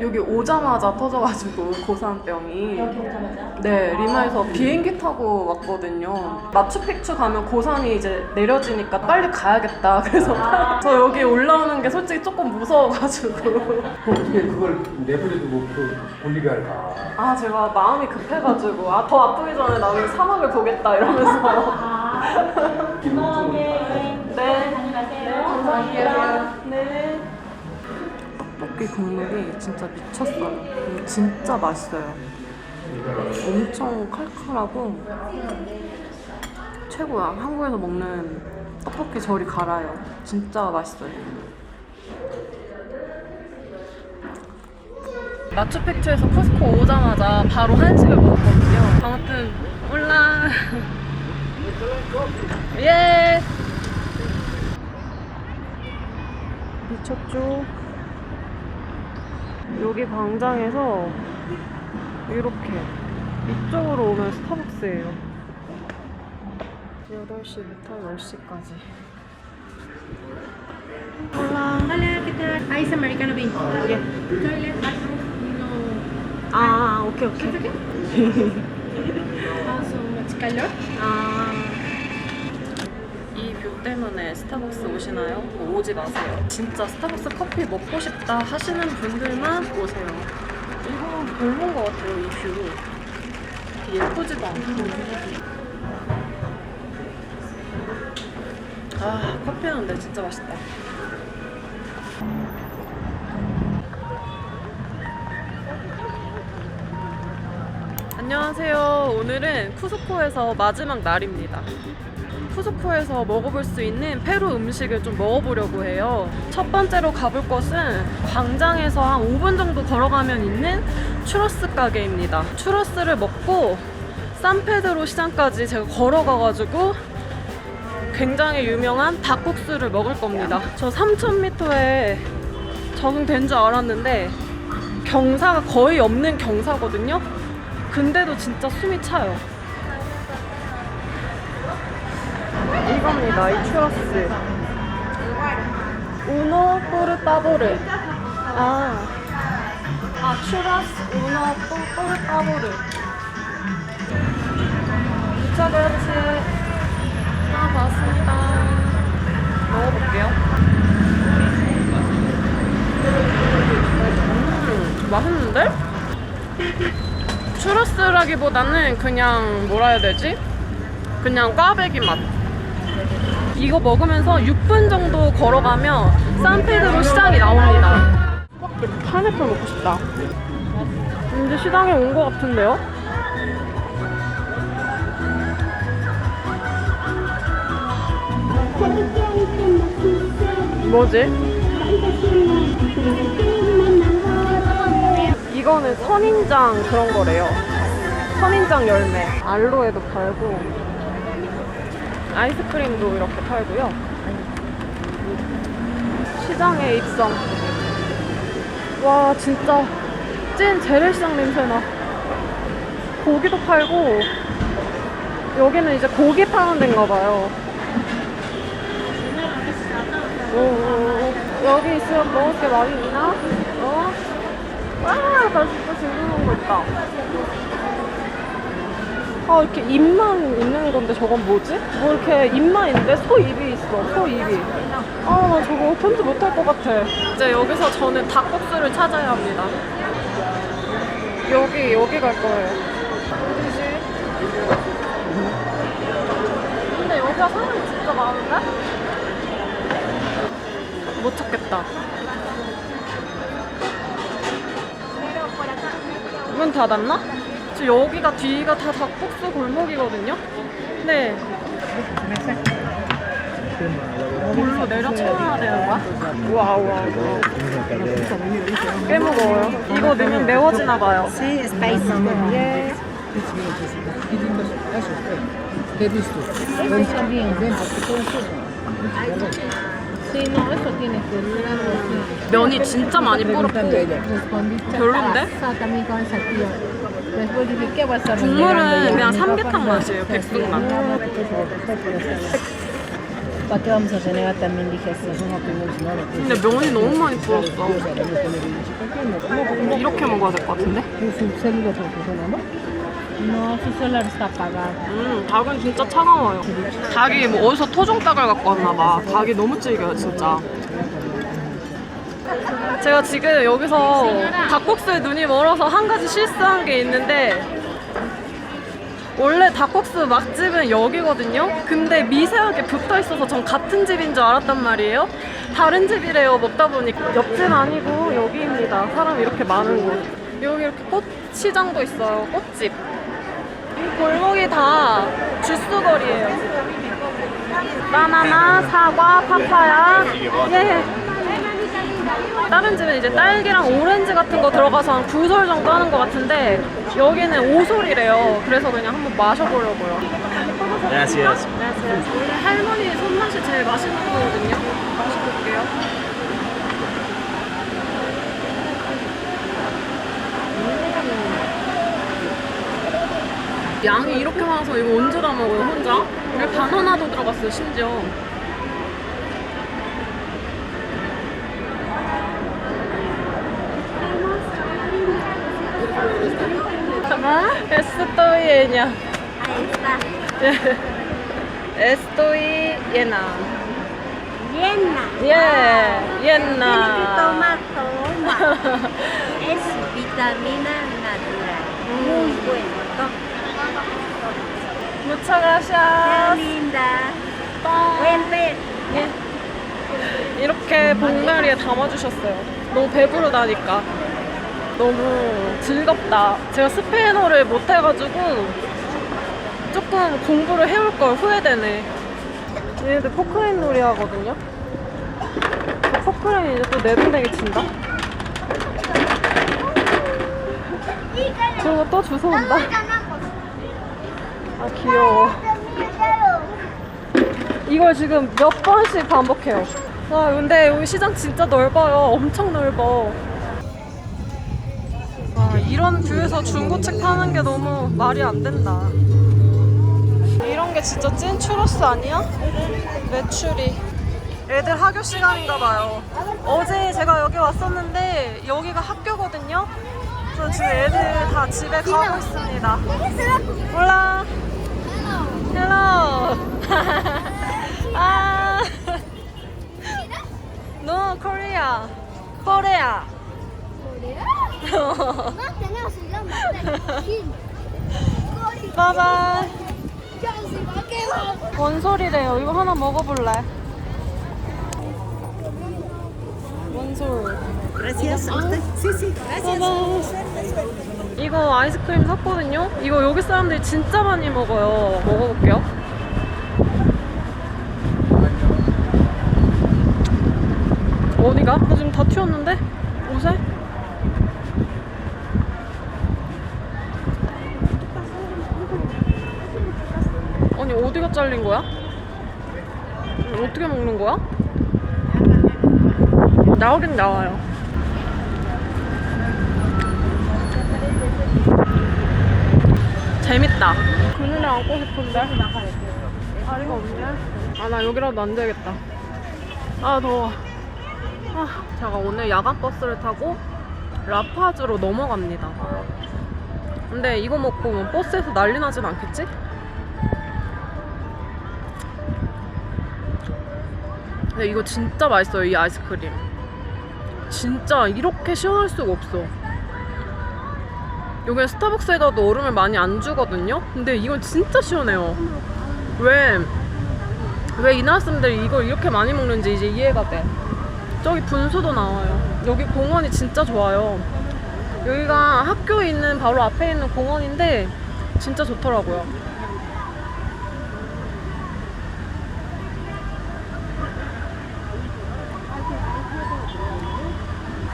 여기 오자마자 터져가지고 고산병이. 여기 오자마자? 네, 리마에서 비행기 타고 왔거든요. 마추픽추 가면 고산이 이제 내려지니까 빨리 가야겠다. 그래서 저 여기 올라오는 게 솔직히 조금 무서워가지고. 어떻게 그걸 내버려도 못그 볼리비아를 가? 아, 제가 마음이 급해가지고. 아, 더 아프기 전에 나는 사막을 보겠다. 이러면서. 아, 건강하게 여행 네. 다녀가세요. 감사합니다. 네. 떡볶이 국물이 진짜 미쳤어요. 음, 진짜 맛있어요. 엄청 칼칼하고 최고야. 한국에서 먹는 떡볶이 저리 갈아요. 진짜 맛있어요. 마추픽추에서 쿠스코 오자마자 바로 한식을 먹었거든요. 아무튼 올라. 예. 미쳤죠? 여기 광장에서 이렇게 이쪽으로 오면 스타벅스예요. 8시부터 10시까지. Hola, ¿qué tal? Ice Americano 20. 예. Toilet, bathroom, no. 아, 오케이, 오케이. Ah, so much color. 아. 이뷰 때문에 스타벅스 오시나요? 뭐 오지 마세요. 진짜 스타벅스 커피 먹고 싶다 하시는 분들만 오세요. 이거 별론 것 같아요, 이 뷰. 예쁘지도 않고. 아, 커피는 근데 진짜 맛있다. 안녕하세요. 오늘은 쿠스코에서 마지막 날입니다. 쿠스코에서 먹어볼 수 있는 페루 음식을 좀 먹어보려고 해요. 첫 번째로 가볼 곳은 광장에서 한 5분 정도 걸어가면 있는 추러스 가게입니다. 추러스를 먹고 산페드로 시장까지 제가 걸어가가지고 굉장히 유명한 닭국수를 먹을 겁니다. 저 3,000m에 적응된 줄 알았는데 경사가 거의 없는 경사거든요. 근데도 진짜 숨이 차요. 이겁니다. 이 추러스. 우노 포르 따보르. 아. 아, 추러스 우노 포- 포르 따보르. 부차그렇지. 아, 맞습니다. 먹어볼게요. 음, 맛있는데? 추러스라기보다는 그냥 뭐라 해야 되지? 그냥 꽈배기 맛. 이거 먹으면서 6분 정도 걸어가면 산페드로 시장이 나옵니다. 파인애플 먹고 싶다. 이제 시장에 온 것 같은데요? 뭐지? 이거는 선인장 그런 거래요. 선인장 열매. 알로에도 팔고, 아이스크림도 이렇게 팔고요. 시장에 입성. 와, 진짜 찐 재래시장 냄새나. 고기도 팔고, 여기는 이제 고기 파는 데인가 봐요. 오. 여기 있으면 먹을 게 많이 있나? 어? 와, 나 진짜 즐거운 거 있다. 아, 이렇게 입만 있는 건데 저건 뭐지? 뭐 이렇게 입만 있는데 소 입이 있어, 소 입이. 아, 나 저거 편집 못할 것 같아. 이제 여기서 저는 닭국수를 찾아야 합니다. 여기, 여기 갈 거예요. 어디지? 근데 여기가 사람이 진짜 많은데? 못 찾겠다. 문 닫았나? 지금 여기가 뒤가 다 닭국수 골목이거든요? 네. 돌로 내려쳐야 되는 거야? 우와, 우와, 우와. 꽤 무거워요. 이거 넣으면 매워지나 봐요. 면이 진짜 많이 Respondiste 별론데? Pasa también con esa tía. Después dije, ¿qué vas a 국물은 그냥 삼계탕 맛이에요. 백숙 맛. ¿Para qué vamos a renegar también? Dije así. 근데 면이 너무 많이 불었어. 이렇게 먹어야 될 것 같은데? 음, 닭은 진짜 차가워요. 닭이 뭐 어디서 토종 닭을 갖고 왔나 봐. 닭이 너무 질겨요, 진짜. 제가 지금 여기서 닭국수에 눈이 멀어서 한 가지 실수한 게 있는데 원래 닭국수 맛집은 여기거든요. 근데 미세하게 붙어 있어서 전 같은 집인 줄 알았단 말이에요. 다른 집이래요. 먹다 보니까 옆집 아니고 여기입니다. 사람 이렇게 많은 곳. 여기 이렇게 꽃 시장도 있어요. 꽃집. 이 골목이 다 주스거리예요. 바나나, 사과, 파파야. 예. 다른 집은 이제 딸기랑 오렌지 같은 거 들어가서 한두솔 정도 하는 것 같은데 여기는 5솔이래요. 그래서 그냥 한번 마셔보려고요. Gracias. 안녕하세요. 원래 할머니 손맛이 제일 맛있는 거거든요. 마셔볼게요. 음. 양이 이렇게 많아서 이거 언제 다 먹어요, 혼자? 여기 바나나도 들어갔어요, 심지어. Estoy llena. Estoy llena. Llena. Yeah, llena. Toma, toma. Es vitamina natural. Muy bueno. Muchas Qué gracias. linda. Buen ver. 이렇게 복나리에 담아주셨어요. 너무 배부르다니까. 너무 즐겁다. 제가 스페인어를 못해가지고 조금 공부를 해올 걸 후회되네. 얘네들 포크레인 놀이 하거든요. 저 포크레인 이제 또 내동댕이 친다. 저거 또 주워온다. 아 귀여워. 이걸 지금 몇 번씩 반복해요. 와, 근데 여기 시장 진짜 넓어요. 엄청 넓어. 와, 이런 뷰에서 중고책 파는 게 너무 말이 안 된다. 이런 게 진짜 찐 추러스 아니야? 매출이. 애들 학교 시간인가 봐요. 어제 제가 여기 왔었는데 여기가 학교거든요. 그래서 지금 애들 다 집에 가고 있습니다. 몰라. Hello. ah. No, Korea. Korea. 바이바이. 원솔이래요. 이거 하나 먹어볼래? 원솔. 바이바이. 이거 아이스크림 샀거든요. 이거 여기 사람들이 진짜 많이 먹어요. 먹어볼게요. 어디가? 나 지금 다 튀었는데? 옷에? 아니 어디가 잘린 거야? 음, 어떻게 먹는 거야? 나오긴 나와요. 재밌다. 그늘에 앉고 싶은데. 다리가 없네. 아, 나 여기라도 앉아야겠다. 아, 더워. 아, 제가 오늘 야간 버스를 타고 라파즈로 넘어갑니다. 근데 이거 먹고 뭐 버스에서 난리 나진 않겠지? 근데 이거 진짜 맛있어요, 이 아이스크림. 진짜 이렇게 시원할 수가 없어. 여기 스타벅스에다도 얼음을 많이 안 주거든요? 근데 이건 진짜 시원해요. 왜, 왜 이 나라 사람들이 이걸 이렇게 많이 먹는지 이제 이해가 돼. 저기 분수도 나와요. 여기 공원이 진짜 좋아요. 여기가 학교 있는 바로 앞에 있는 공원인데 진짜 좋더라고요.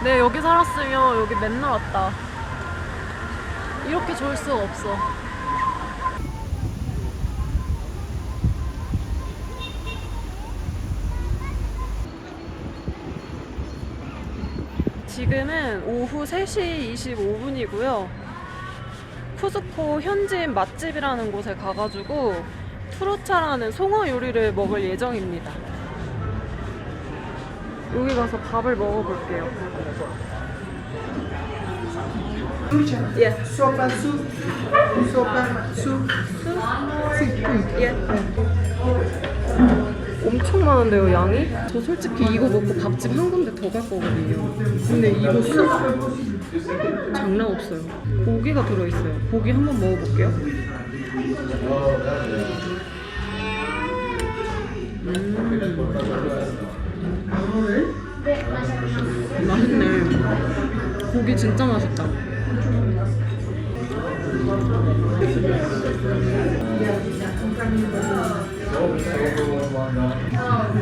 네, 여기 살았으면 여기 맨날 왔다. 이렇게 좋을 수가 없어. 지금은 오후 3시 25분이고요. 쿠스코 현지인 맛집이라는 곳에 가가지고 투로차라는 송어 요리를 먹을 예정입니다. 여기 가서 밥을 먹어볼게요. 예. Sopa soup. 예. 엄청 많은데요, 양이? 저 솔직히 이거 먹고 밥집 한 군데 더 갈 거거든요. 근데 이거 술 장난 없어요. 고기가 들어있어요. 고기 한번 먹어볼게요. 음. 맛있네. 고기 진짜 맛있다.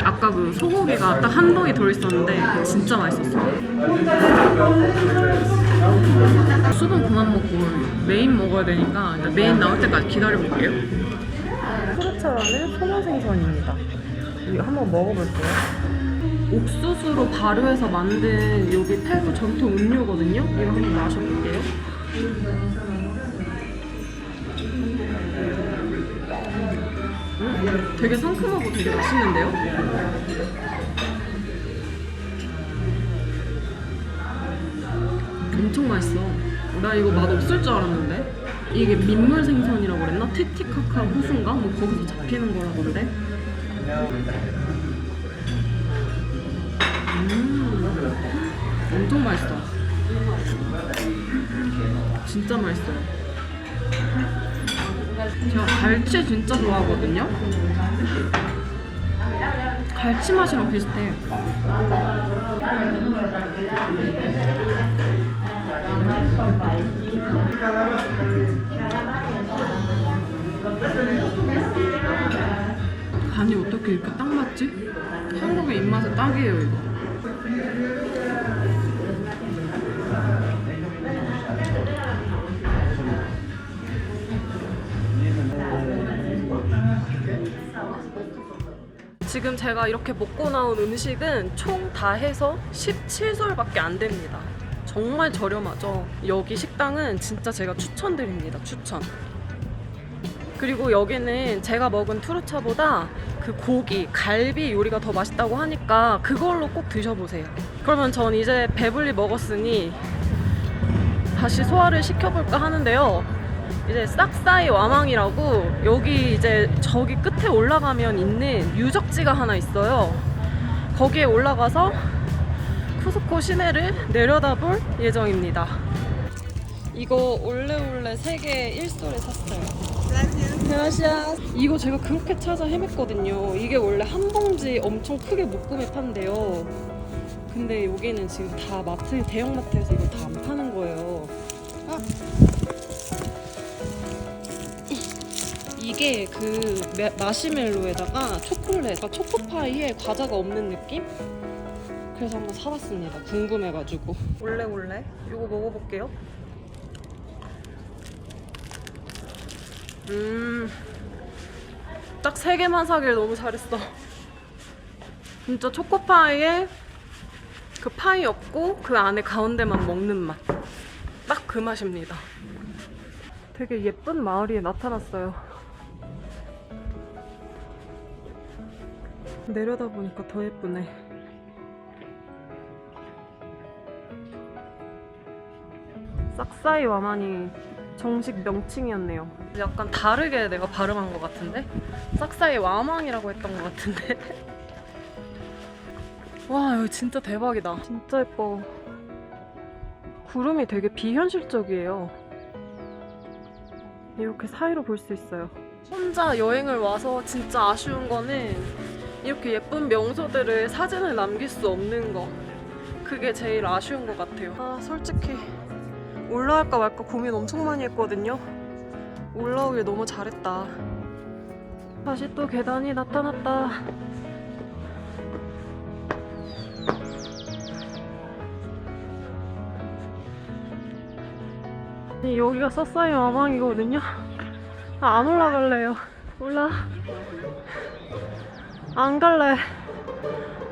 아까 그 소고기가 딱 한 덩이 들어있었는데 진짜 맛있었어요. 수분 그만 먹고 메인 먹어야 되니까 메인 나올 때까지 기다려볼게요. 푸르차라는 소마생선입니다. 이거 한번 먹어볼게요. 옥수수로 발효해서 만든 여기 태국 전통 음료거든요. 이거 한번 마셔볼게요. 음, 되게 상큼하고 되게 맛있는데요? 엄청 맛있어. 나 이거 맛 없을 줄 알았는데. 이게 민물 생선이라고 그랬나? 티티카카 호수인가? 뭐 거기서 잡히는 거라던데. 음, 엄청 맛있어. 진짜 맛있어요. 제가 갈치 진짜 좋아하거든요. 갈치 맛이랑 비슷해. 간이 어떻게 이렇게 딱 맞지? 한국의 입맛에 딱이에요 이거. 지금 제가 이렇게 먹고 나온 음식은 총 다 해서 17솔밖에 안 됩니다. 정말 저렴하죠. 여기 식당은 진짜 제가 추천드립니다. 추천. 그리고 여기는 제가 먹은 투르차보다 그 고기, 갈비 요리가 더 맛있다고 하니까 그걸로 꼭 드셔보세요. 그러면 전 이제 배불리 먹었으니 다시 소화를 시켜볼까 하는데요. 이제 싹사이 와망이라고 여기 이제 저기 끝에 올라가면 있는 유적지가 하나 있어요. 거기에 올라가서 쿠스코 시내를 내려다볼 예정입니다. 이거 올레올레 3개 1솔에 샀어요. 이거 제가 그렇게 찾아 헤맸거든요. 이게 원래 한 봉지 엄청 크게 묶음에 판대요. 근데 여기는 지금 다 마트, 대형 마트에서 이걸 다 안 파는 거예요. 아. 이게 그 마- 마시멜로에다가 초콜릿, 그러니까 초코파이에 과자가 없는 느낌? 그래서 한번 사봤습니다. 궁금해가지고. 올레 올레 이거 먹어볼게요. 음, 딱 세 개만 사길 너무 잘했어. 진짜 초코파이에 그 파이 없고 그 안에 가운데만 먹는 맛. 딱 그 맛입니다. 되게 예쁜 마을이 나타났어요. 내려다 보니까 더 예쁘네. 싹사이 와마니 정식 명칭이었네요. 약간 다르게 내가 발음한 것 같은데? 싹사이 와망이라고 했던 것 같은데? 와, 여기 진짜 대박이다. 진짜 예뻐. 구름이 되게 비현실적이에요. 이렇게 사이로 볼 수 있어요. 혼자 여행을 와서 진짜 아쉬운 거는 이렇게 예쁜 명소들을 사진을 남길 수 없는 거. 그게 제일 아쉬운 것 같아요. 아 솔직히 올라갈까 말까 고민 엄청 많이 했거든요. 올라오길 너무 잘했다. 다시 또 계단이 나타났다. 여기가 썼어요 마망이거든요. 아, 안 올라갈래요. 올라. 안 갈래.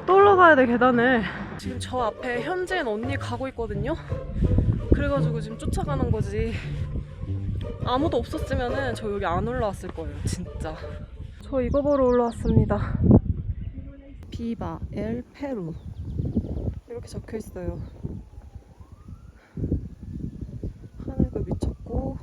또 올라가야 돼 계단을. 지금 저 앞에 현지인 언니 가고 있거든요. 그래가지고 지금 쫓아가는 거지. 아무도 없었으면은 저 여기 안 올라왔을 거예요, 진짜. 저 이거 보러 올라왔습니다. 비바 엘 페루 이렇게 적혀 있어요. 하늘도 미쳤고.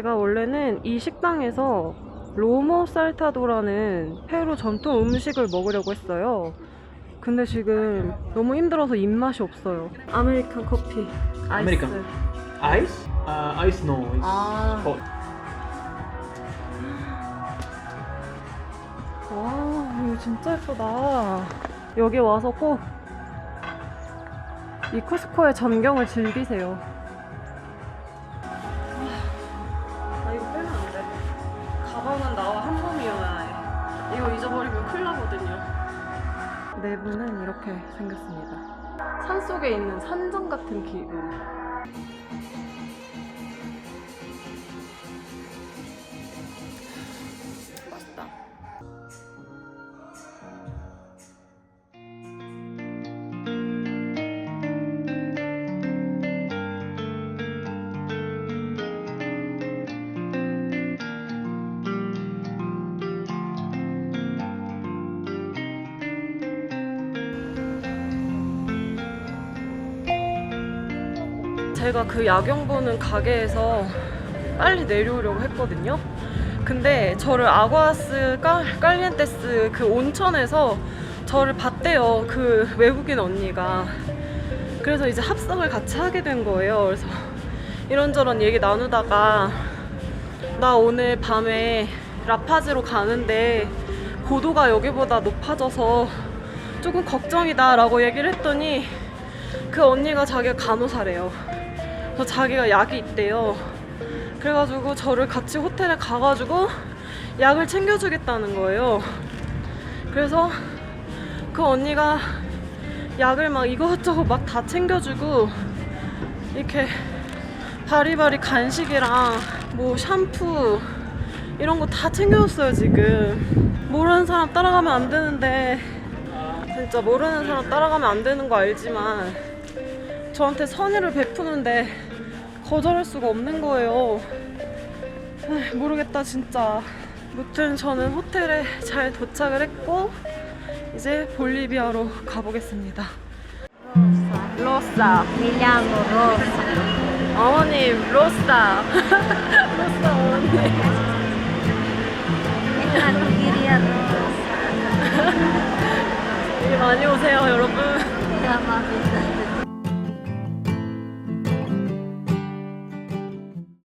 제가 원래는 이 식당에서 로모 살타도라는 페루 전통 음식을 먹으려고 했어요. 근데 지금 너무 힘들어서 입맛이 없어요. 아메리칸 커피. 아이스. 아메리칸. 아이스? 아 아이스 노. 아이스. 아. 어. 와, 이거 진짜 예쁘다. 여기 와서 꼭 이 쿠스코의 전경을 즐기세요. 이거 잊어버리면 큰일 나거든요. 내부는 이렇게 생겼습니다. 산 속에 있는 산정 같은 기분. 제가 그 야경 보는 가게에서 빨리 내려오려고 했거든요. 근데 저를 아과스 깔, 깔리엔테스 그 온천에서 저를 봤대요. 그 외국인 언니가. 그래서 이제 합성을 같이 하게 된 거예요. 그래서 이런저런 얘기 나누다가 나 오늘 밤에 라파즈로 가는데 고도가 여기보다 높아져서 조금 걱정이다 라고 얘기를 했더니 그 언니가 자기가 간호사래요. 그래서 자기가 약이 있대요. 그래가지고 저를 같이 호텔에 가가지고 약을 챙겨주겠다는 거예요. 그래서 그 언니가 약을 막 이것저것 막 다 챙겨주고 이렇게 바리바리 간식이랑 뭐 샴푸 이런 거 다 챙겨줬어요 지금 모르는 사람 따라가면 안 되는데 진짜 모르는 사람 따라가면 안 되는 거 알지만 저한테 선의를 베푸는데 거절할 수가 없는 거예요. 모르겠다 진짜. 무튼 저는 호텔에 잘 도착을 했고 이제 볼리비아로 가보겠습니다. 로사. 밀양고 로사. 어머님 로사. 로사 어머님. 맨날 독일이야 로사. 많이 오세요 여러분.